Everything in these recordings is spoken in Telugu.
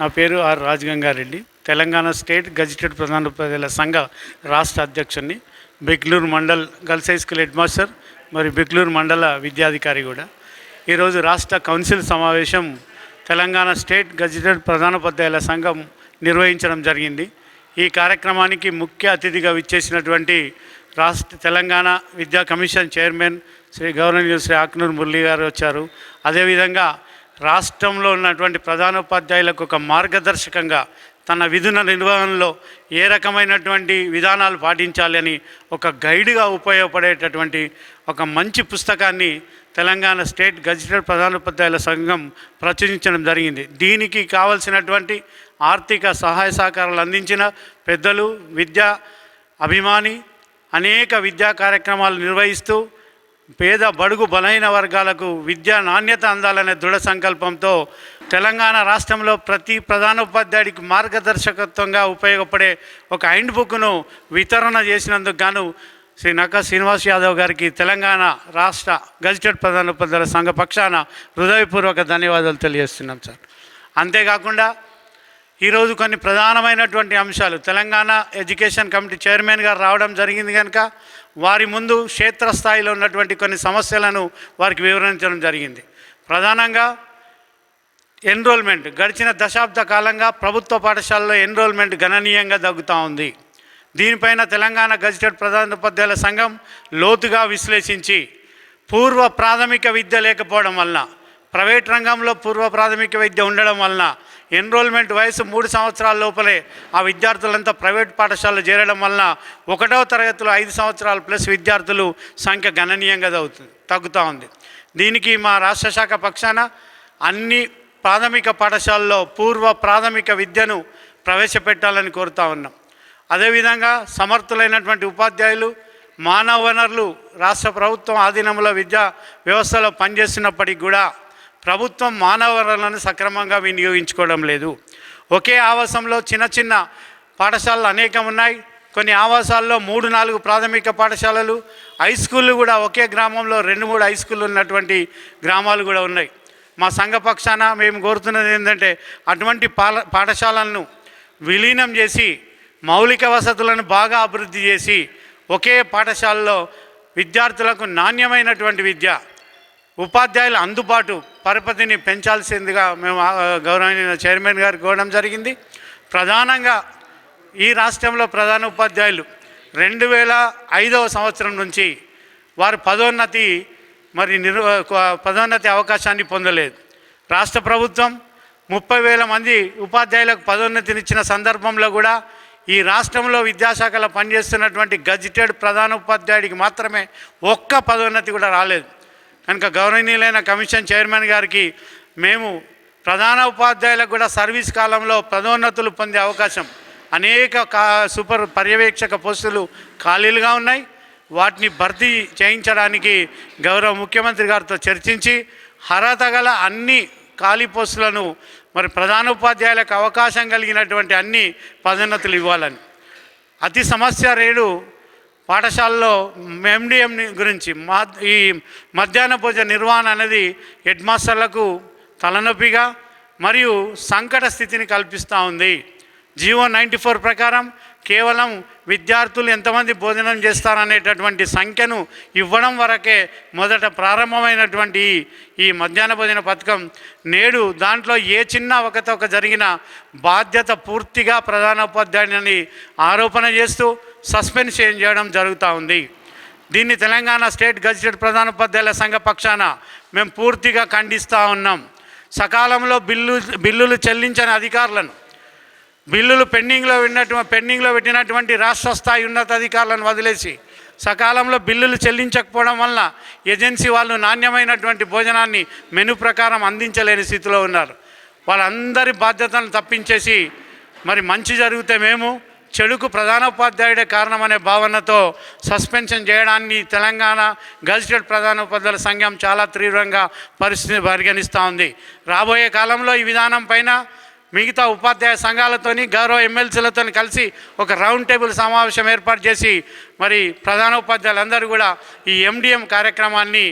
నా పేరు R Rajagangareddy. Telangana state gazetted ప్రధాన ఉపాధ్యాయుల సంఘ రాష్ట్ర అధ్యక్షుడిని Bengaluru mandal girls high school head master మరియు బెంగళూరు మండల విద్యాధికారి కూడా. ఈరోజు రాష్ట్ర కౌన్సిల్ సమావేశం తెలంగాణ స్టేట్ గజిటెడ్ ప్రధానోపాధ్యాయుల సంఘం నిర్వహించడం జరిగింది. ఈ కార్యక్రమానికి ముఖ్య అతిథిగా విచ్చేసినటువంటి రాష్ట్ర తెలంగాణ విద్యా commission chairman Shri governor Shri Akunuri Murali గారు వచ్చారు. అదేవిధంగా రాష్ట్రంలో ఉన్నటువంటి ప్రధానోపాధ్యాయులకు ఒక మార్గదర్శకంగా తన విధుల నిర్వహణలో ఏ రకమైనటువంటి విధానాలు పాటించాలని ఒక గైడ్గా ఉపయోగపడేటటువంటి ఒక మంచి పుస్తకాన్ని తెలంగాణ స్టేట్ గజిటెడ్ ప్రధానోపాధ్యాయుల సంఘం ప్రచురించడం జరిగింది. దీనికి కావలసినటువంటి ఆర్థిక సహాయ సహకారాలు అందించిన పెద్దలు విద్యా అభిమాని అనేక విద్యా కార్యక్రమాలు నిర్వహిస్తూ పేద బడుగు బలహీన వర్గాలకు విద్యా నాణ్యత అందాలనే దృఢ సంకల్పంతో తెలంగాణ రాష్ట్రంలో ప్రతి ప్రధానోపాధ్యాయుడికి మార్గదర్శకత్వంగా ఉపయోగపడే ఒక హైండ్ బుక్ను వితరణ చేసినందుకు గాను శ్రీ నక్క శ్రీనివాస్ యాదవ్ గారికి తెలంగాణ రాష్ట్ర గజిటెడ్ ప్రధానోపాధ్యాయుల సంఘ పక్షాన హృదయపూర్వక ధన్యవాదాలు తెలియజేస్తున్నాం సార్. అంతేకాకుండా ఈరోజు కొన్ని ప్రధానమైనటువంటి అంశాలు. తెలంగాణ ఎడ్యుకేషన్ కమిటీ చైర్మన్ గారు రావడం జరిగింది కనుక వారి ముందు క్షేత్రస్థాయిలో ఉన్నటువంటి కొన్ని సమస్యలను వారికి వివరించడం జరిగింది. ప్రధానంగా ఎన్రోల్మెంట్. గడిచిన దశాబ్ద కాలంగా ప్రభుత్వ పాఠశాలలో ఎన్రోల్మెంట్ గణనీయంగా తగ్గుతూ ఉంది. దీనిపైన తెలంగాణ గజిటెడ్ ప్రధానోపాధ్యాయుల సంఘం లోతుగా విశ్లేషించి పూర్వ ప్రాథమిక విద్య లేకపోవడం వలన ప్రైవేట్ రంగంలో పూర్వ ప్రాథమిక విద్య ఉండడం వలన ఎన్రోల్మెంట్ వయసు మూడు సంవత్సరాల లోపలే ఆ విద్యార్థులంతా ప్రైవేట్ పాఠశాలలో చేరడం వలన ఒకటవ తరగతిలో ఐదు సంవత్సరాలు ప్లస్ విద్యార్థులు సంఖ్య గణనీయంగా తగ్గుతుంది తగ్గుతూ ఉంది. దీనికి మా రాష్ట్ర శాఖ పక్షాన అన్ని ప్రాథమిక పాఠశాలలో పూర్వ ప్రాథమిక విద్యను ప్రవేశపెట్టాలని కోరుతా ఉన్నాం. అదేవిధంగా సమర్థులైనటువంటి ఉపాధ్యాయులు మానవ వనరులు రాష్ట్ర ప్రభుత్వం ఆధీనంలో విద్యా వ్యవస్థలో పనిచేస్తున్నప్పటికీ కూడా ప్రభుత్వం మానవ వనరులను సక్రమంగా వినియోగించుకోవడం లేదు. ఒకే ఆవాసంలో చిన్న చిన్న పాఠశాలలు అనేకం ఉన్నాయి. కొన్ని ఆవాసాల్లో మూడు నాలుగు ప్రాథమిక పాఠశాలలు హై స్కూళ్ళు కూడా ఒకే గ్రామంలో రెండు మూడు హై స్కూళ్ళు ఉన్నటువంటి గ్రామాలు కూడా ఉన్నాయి. మా సంఘ పక్షాన మేము కోరుతున్నది ఏంటంటే అటువంటి పాల పాఠశాలలను విలీనం చేసి మౌలిక వసతులను బాగా అభివృద్ధి చేసి ఒకే పాఠశాలలో విద్యార్థులకు నాణ్యమైనటువంటి విద్య ఉపాధ్యాయుల అందుబాటు పరపతిని పెంచాల్సిందిగా మేము గౌరవనీయ చైర్మన్ గారు కోరడం జరిగింది. ప్రధానంగా ఈ రాష్ట్రంలో ప్రధాన ఉపాధ్యాయులు రెండు వేల ఐదవ సంవత్సరం నుంచి వారు పదోన్నతి మరి నిర్ పదోన్నతి అవకాశాన్ని పొందలేదు. రాష్ట్ర ప్రభుత్వం ముప్పై వేల మంది ఉపాధ్యాయులకు పదోన్నతినిచ్చిన సందర్భంలో కూడా ఈ రాష్ట్రంలో విద్యాశాఖలో పనిచేస్తున్నటువంటి గజిటెడ్ ప్రధాన ఉపాధ్యాయుడికి మాత్రమే ఒక్క పదోన్నతి కూడా రాలేదు. కనుక గౌరవనీయులైన కమిషన్ చైర్మన్ గారికి మేము ప్రధాన ఉపాధ్యాయులకు కూడా సర్వీస్ కాలంలో పదోన్నతులు పొందే అవకాశం అనేక కా సూపర్ పర్యవేక్షక పోస్టులు ఖాళీలుగా ఉన్నాయి. వాటిని భర్తీ చేయించడానికి గౌరవ ముఖ్యమంత్రి గారితో చర్చించి అర్హత గల అన్ని ఖాళీ పోస్టులను మరి ప్రధాన ఉపాధ్యాయులకు అవకాశం కలిగినటువంటి అన్ని పదోన్నతులు ఇవ్వాలని. అతి సమస్య రేడు పాఠశాలలో ఎండిఎం గురించి మా ఈ మధ్యాహ్న భోజన నిర్వహణ అనేది హెడ్ మాస్టర్లకు తలనొప్పిగా మరియు సంకట స్థితిని కల్పిస్తూ ఉంది. జీవో నైంటీ ఫోర్ ప్రకారం కేవలం విద్యార్థులు ఎంతమంది భోజనం చేస్తారనేటటువంటి సంఖ్యను ఇవ్వడం వరకే మొదట ప్రారంభమైనటువంటి ఈ- మధ్యాహ్న భోజన పథకం నేడు దాంట్లో ఏ చిన్న అవకతవక జరిగిన బాధ్యత పూర్తిగా ప్రధానోపాధ్యాయుని ఆరోపణ చేస్తూ సస్పెన్షన్ చేయడం జరుగుతూ ఉంది. దీన్ని తెలంగాణ స్టేట్ గజిటెడ్ ప్రధానోపాధ్యాయుల సంఘ పక్షాన మేము పూర్తిగా ఖండిస్తూ ఉన్నాం. సకాలంలో బిల్లు బిల్లులు చెల్లించని అధికారులను బిల్లులు పెండింగ్లో ఉన్నటు పెండింగ్లో పెట్టినటువంటి రాష్ట్ర స్థాయి ఉన్నతాధికారులను వదిలేసి సకాలంలో బిల్లులు చెల్లించకపోవడం వల్ల ఏజెన్సీ వాళ్ళు నాణ్యమైనటువంటి భోజనాన్ని మెను ప్రకారం అందించలేని స్థితిలో ఉన్నారు. వాళ్ళందరి బాధ్యతలను తప్పించేసి మరి మంచి జరిగితే మేము చెడుకు ప్రధానోపాధ్యాయుడే కారణమనే భావనతో సస్పెన్షన్ చేయడాన్ని తెలంగాణ గజిటెడ్ ప్రధానోపాధ్యాయుల సంఘం చాలా తీవ్రంగా పరిస్థితిని పరిగణిస్తూ ఉంది. రాబోయే కాలంలో ఈ విధానం పైన మిగతా ఉపాధ్యాయ సంఘాలతోని గౌరవ ఎమ్మెల్సీలతో కలిసి ఒక రౌండ్ టేబుల్ సమావేశం ఏర్పాటు చేసి మరి ప్రధానోపాధ్యాయులందరూ కూడా ఈ ఎండిఎం కార్యక్రమాన్ని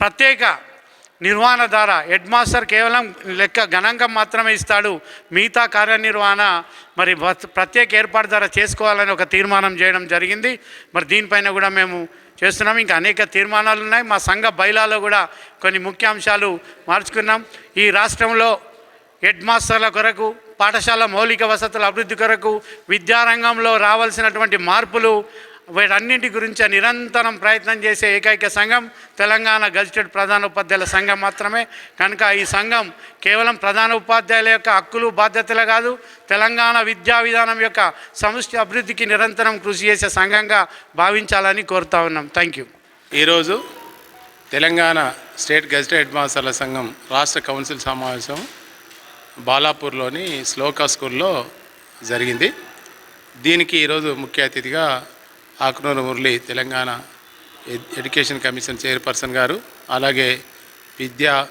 ప్రత్యేక నిర్వహణ ద్వారా. హెడ్ మాస్టర్ కేవలం లెక్క గణాంకం మాత్రమే ఇస్తాడు. మిగతా కార్యనిర్వహణ మరి ప్రత్యేక ఏర్పాటు ద్వారా చేసుకోవాలని ఒక తీర్మానం చేయడం జరిగింది. మరి దీనిపైన కూడా మేము చేస్తున్నాం. ఇంకా అనేక తీర్మానాలు ఉన్నాయి. మా సంఘ బైలాలో కూడా కొన్ని ముఖ్యాంశాలు మార్చుకున్నాం. ఈ రాష్ట్రంలో హెడ్ మాస్టర్ల కొరకు పాఠశాల మౌలిక వసతుల అభివృద్ధి కొరకు విద్యారంగంలో రావాల్సినటువంటి మార్పులు వీటన్నింటి గురించి నిరంతరం ప్రయత్నం చేసే ఏకైక సంఘం తెలంగాణ గజిటెడ్ ప్రధాన ఉపాధ్యాయుల సంఘం మాత్రమే. కనుక ఈ సంఘం కేవలం ప్రధాన ఉపాధ్యాయుల యొక్క హక్కులు బాధ్యతలే కాదు తెలంగాణ విద్యా విధానం యొక్క సముష్టి అభివృద్ధికి నిరంతరం కృషి చేసే సంఘంగా భావించాలని కోరుతా ఉన్నాం. Thank you. ఈరోజు తెలంగాణ స్టేట్ గజిటెడ్ హెడ్ మాస్టర్ల సంఘం రాష్ట్ర కౌన్సిల్ సమావేశం బాలాపూర్లోని శ్లోకా స్కూల్లో జరిగింది. దీనికి ఈరోజు ముఖ్య అతిథిగా Akunuri Murali Telangana ed- education commission chairperson గారు అలాగే విద్యా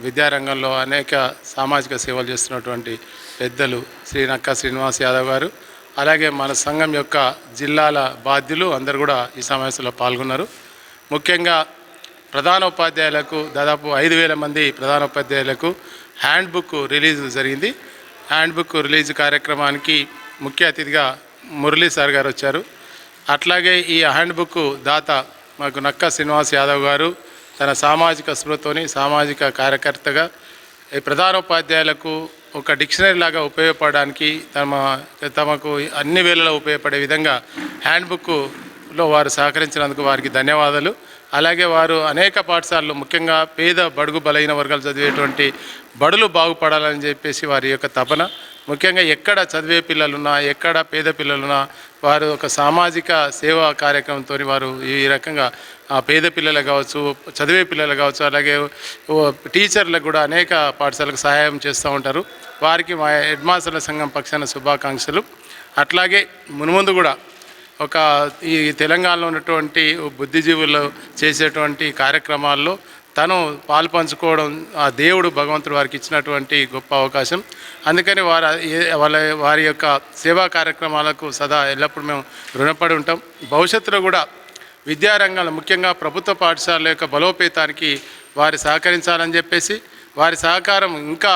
విద్యారంగంలో అనేక సామాజిక సేవలు చేస్తున్నటువంటి పెద్దలు శ్రీ నక్క శ్రీనివాస్ యాదవ్ గారు అలాగే మన సంఘం యొక్క జిల్లాల బాధ్యులు అందరు కూడా ఈ సమావేశంలో పాల్గొన్నారు. ముఖ్యంగా ప్రధాన ఉపాధ్యాయులకు దాదాపు ఐదు వేల మంది ప్రధాన ఉపాధ్యాయులకు హ్యాండ్ బుక్ రిలీజ్ జరిగింది. హ్యాండ్ బుక్ రిలీజ్ కార్యక్రమానికి ముఖ్య అతిథిగా మురళీ సార్ గారు వచ్చారు. అట్లాగే ఈ హ్యాండ్ బుక్ దాత మాకు నక్క శ్రీనివాస్ యాదవ్ గారు తన సామాజిక స్పృహతోని సామాజిక కార్యకర్తగా ఈ ప్రధానోపాధ్యాయులకు ఒక డిక్షనరీ లాగా ఉపయోగపడడానికి తమ తమకు అన్ని వేళలో ఉపయోగపడే విధంగా హ్యాండ్ బుక్లో వారు సహకరించినందుకు వారికి ధన్యవాదాలు. అలాగే వారు అనేక పాఠశాలలు ముఖ్యంగా పేద బడుగు బలహీన వర్గాలు చదివేటువంటి బడులు బాగుపడాలని చెప్పేసి వారి యొక్క తపన. ముఖ్యంగా ఎక్కడ చదివే పిల్లలున్నా ఎక్కడ పేద పిల్లలున్నా వారు ఒక సామాజిక సేవా కార్యక్రమంతో వారు ఈ రకంగా ఆ పేద పిల్లలు కావచ్చు చదివే పిల్లలు కావచ్చు అలాగే టీచర్లకు కూడా అనేక పాఠశాలకు సహాయం చేస్తూ ఉంటారు. వారికి మా హెడ్మాస్టర్ల సంఘం పక్షాన శుభాకాంక్షలు. అట్లాగే మునుముందు కూడా ఒక ఈ తెలంగాణలో ఉన్నటువంటి బుద్ధిజీవులు చేసేటువంటి కార్యక్రమాల్లో తను పాలు పంచుకోవడం ఆ దేవుడు భగవంతుడు వారికి ఇచ్చినటువంటి గొప్ప అవకాశం. అందుకని వారు వాళ్ళ వారి యొక్క సేవా కార్యక్రమాలకు సదా ఎల్లప్పుడూ మేము రుణపడి ఉంటాం. భవిష్యత్తులో కూడా విద్యారంగంలో ముఖ్యంగా ప్రభుత్వ పాఠశాలల యొక్క బలోపేతానికి వారి సహకరించాలని చెప్పేసి వారి సహకారం ఇంకా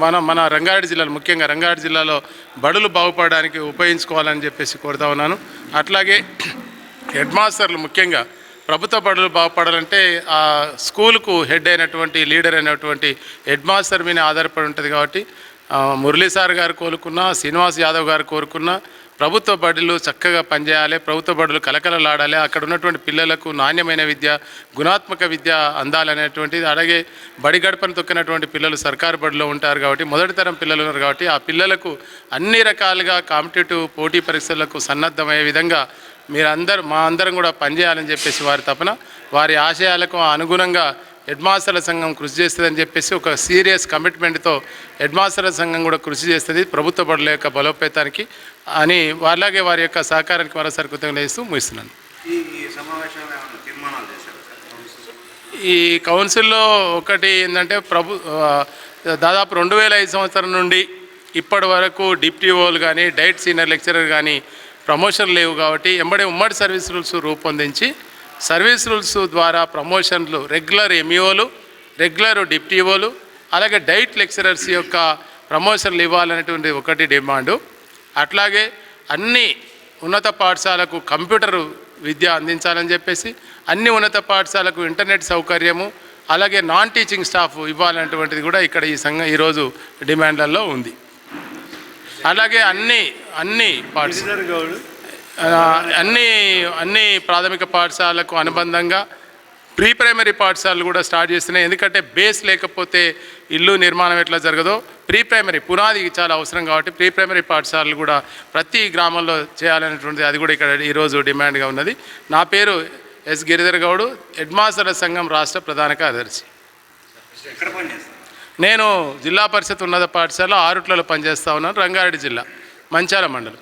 మన మన రంగారెడ్డి జిల్లాలో ముఖ్యంగా రంగారెడ్డి జిల్లాలో బడులు బాగుపడడానికి ఉపయోగించుకోవాలని చెప్పేసి కోరుతా ఉన్నాను. అట్లాగే హెడ్ మాస్టర్లు ముఖ్యంగా ప్రభుత్వ బడులు బాగుపడాలంటే ఆ స్కూల్కు హెడ్ అయినటువంటి లీడర్ అయినటువంటి హెడ్ మాస్టర్ మీద ఆధారపడి ఉంటుంది కాబట్టి మురళీ సార్ గారు కోరుకున్నా శ్రీనివాస్ యాదవ్ గారు కోరుకున్నా ప్రభుత్వ బడులు చక్కగా పనిచేయాలి ప్రభుత్వ బడులు కలకలలాడాలి అక్కడ ఉన్నటువంటి పిల్లలకు నాణ్యమైన విద్య గుణాత్మక విద్య అందాలనేటువంటిది అలాగే బడి గడపను తొక్కినటువంటి పిల్లలు సర్కారు బడిలో ఉంటారు కాబట్టి మొదటి తరం పిల్లలు ఉన్నారు కాబట్టి ఆ పిల్లలకు అన్ని రకాలుగా కాంపిటేటివ్ పోటీ పరీక్షలకు సన్నద్ధమయ్యే విధంగా మీరందరూ మా అందరం కూడా పనిచేయాలని చెప్పేసి వారి తపన వారి ఆశయాలకు అనుగుణంగా హెడ్ మాస్టర్ల సంఘం కృషి చేస్తుందని చెప్పేసి ఒక సీరియస్ కమిట్మెంట్తో హెడ్ మాస్టర్ల సంఘం కూడా కృషి చేస్తుంది ప్రభుత్వ బడుల యొక్క బలోపేతానికి అని అలాగే వారి యొక్క సహకారానికి మరోసారి కృతజ్ఞతలు చేస్తూ ముగిస్తున్నాను. ఈ కౌన్సిల్లో ఒకటి ఏంటంటే ప్రభు దాదాపు రెండు వేల ఐదు సంవత్సరం నుండి ఇప్పటి వరకు డిప్టీఓలు కానీ డైట్ సీనియర్ లెక్చరర్ కానీ ప్రమోషన్ లేవు కాబట్టి ఎంబడే ఉమ్మడి సర్వీస్ రూల్స్ రూపొందించి సర్వీస్ రూల్స్ ద్వారా ప్రమోషన్లు రెగ్యులర్ ఎంఈఓలు రెగ్యులర్ డిప్టీఓలు అలాగే డైట్ లెక్చరర్స్ యొక్క ప్రమోషన్లు ఇవ్వాలనేటువంటి ఒకటి డిమాండు. అట్లాగే అన్ని ఉన్నత పాఠశాలకు కంప్యూటర్ విద్య అందించాలని చెప్పేసి అన్ని ఉన్నత పాఠశాలకు ఇంటర్నెట్ సౌకర్యము అలాగే నాన్ టీచింగ్ స్టాఫ్ ఇవ్వాలనేటువంటిది కూడా ఇక్కడ ఈ సంఘం ఈరోజు డిమాండ్లలో ఉంది. అలాగే అన్ని అన్ని పాఠశాల అన్ని అన్ని ప్రాథమిక పాఠశాలకు అనుబంధంగా ప్రీ ప్రైమరీ పాఠశాలలు కూడా స్టార్ట్ చేస్తున్నాయి. ఎందుకంటే బేస్ లేకపోతే ఇల్లు నిర్మాణం ఎట్లా జరగదో ప్రీ ప్రైమరీ పునాది చాలా అవసరం కాబట్టి ప్రీ ప్రైమరీ పాఠశాలలు కూడా ప్రతి గ్రామంలో చేయాలనేటువంటిది అది కూడా ఇక్కడ ఈరోజు డిమాండ్గా ఉన్నది. నా పేరు ఎస్ గిరిధర్ గౌడ్ హెడ్ మాస్టర్ల సంఘం రాష్ట్ర ప్రధాన కార్యదర్శి. నేను జిల్లా పరిషత్ ఉన్నత పాఠశాల ఆరుట్లలో పనిచేస్తా ఉన్నాను రంగారెడ్డి జిల్లా. మంచాల మండలం.